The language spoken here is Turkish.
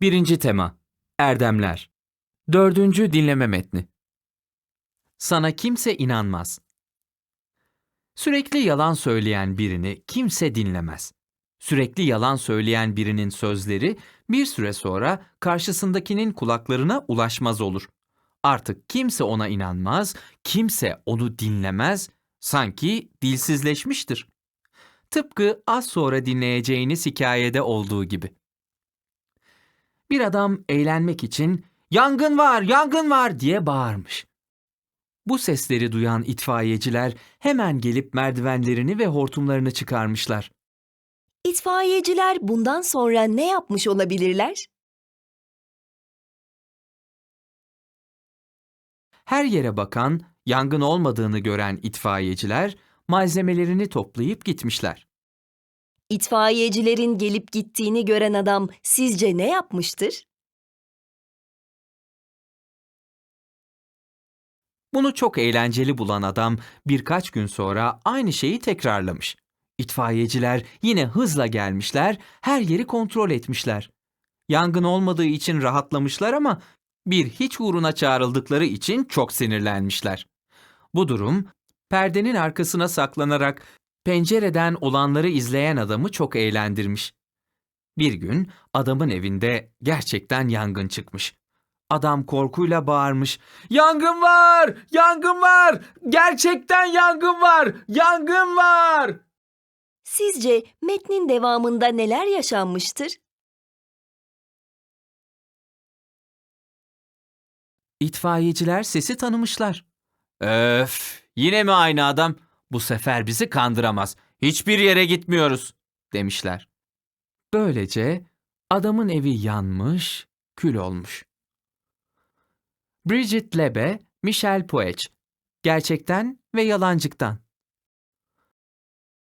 Birinci tema Erdemler Dördüncü dinleme metni Sana kimse inanmaz. Sürekli yalan söyleyen birini kimse dinlemez. Sürekli yalan söyleyen birinin sözleri bir süre sonra karşısındakinin kulaklarına ulaşmaz olur. Artık kimse ona inanmaz, kimse onu dinlemez, sanki dilsizleşmiştir. Tıpkı az sonra dinleyeceğiniz hikayede olduğu gibi. Bir adam eğlenmek için "Yangın var, yangın var!" diye bağırmış. Bu sesleri duyan itfaiyeciler hemen gelip merdivenlerini ve hortumlarını çıkarmışlar. İtfaiyeciler bundan sonra ne yapmış olabilirler? Her yere bakan, yangın olmadığını gören itfaiyeciler malzemelerini toplayıp gitmişler. İtfaiyecilerin gelip gittiğini gören adam sizce ne yapmıştır? Bunu çok eğlenceli bulan adam birkaç gün sonra aynı şeyi tekrarlamış. İtfaiyeciler yine hızla gelmişler, her yeri kontrol etmişler. Yangın olmadığı için rahatlamışlar ama bir hiç uğruna çağrıldıkları için çok sinirlenmişler. Bu durum perdenin arkasına saklanarak pencereden olanları izleyen adamı çok eğlendirmiş. Bir gün adamın evinde gerçekten yangın çıkmış. Adam korkuyla bağırmış. Yangın var! Yangın var! Gerçekten yangın var! Yangın var! Sizce metnin devamında neler yaşanmıştır? İtfaiyeciler sesi tanımışlar. Öf! Yine mi aynı adam? Bu sefer bizi kandıramaz. Hiçbir yere gitmiyoruz, demişler. Böylece adamın evi yanmış, kül olmuş. Bridget Lebe, Michel Puech. Gerçekten ve yalancıktan.